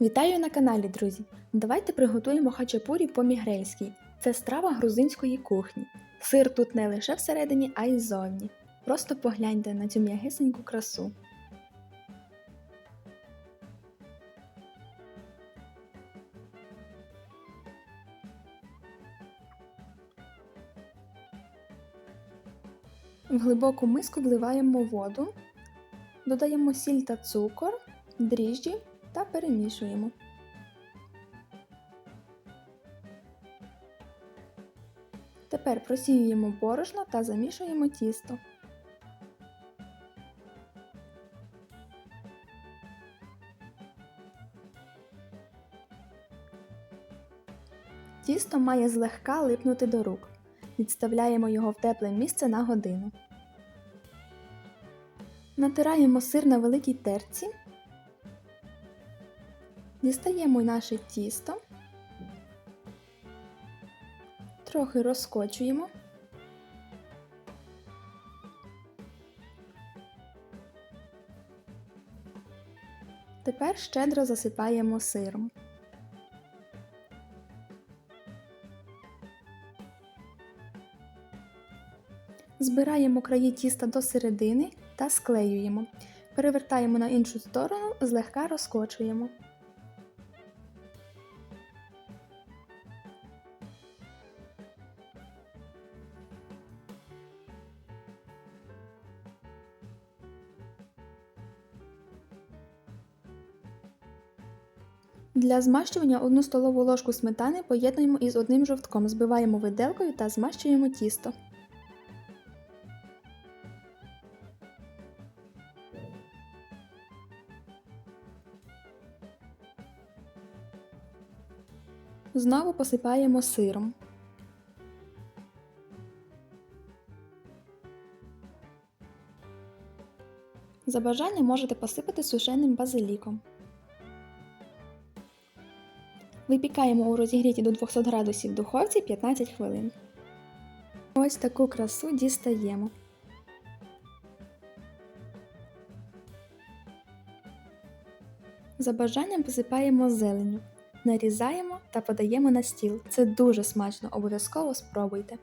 Вітаю на каналі, друзі! Давайте приготуємо хачапурі по-мігрельськи. Це страва грузинської кухні. Сир тут не лише всередині, а й ззовні. Просто погляньте на цю м'ягисеньку красу. В глибоку миску вливаємо воду, додаємо сіль та цукор, дріжджі та перемішуємо. Тепер просіюємо борошно та замішуємо тісто. Тісто має злегка липнути до рук. Відставляємо його в тепле місце на годину. Натираємо сир на великій терці. Дістаємо наше тісто, трохи розкочуємо. Тепер щедро засипаємо сиром. Збираємо краї тіста до середини та склеюємо. Перевертаємо на іншу сторону, злегка розкочуємо. Для змащування 1 столову ложку сметани поєднуємо із одним жовтком, збиваємо виделкою та змащуємо тісто. Знову посипаємо сиром. За бажанням можете посипати сушеним базиліком. Випікаємо у розігріті до 200 градусів духовці 15 хвилин. Ось таку красу дістаємо. За бажанням посипаємо зеленю, Нарізаємо та подаємо на стіл. Це дуже смачно, обов'язково спробуйте.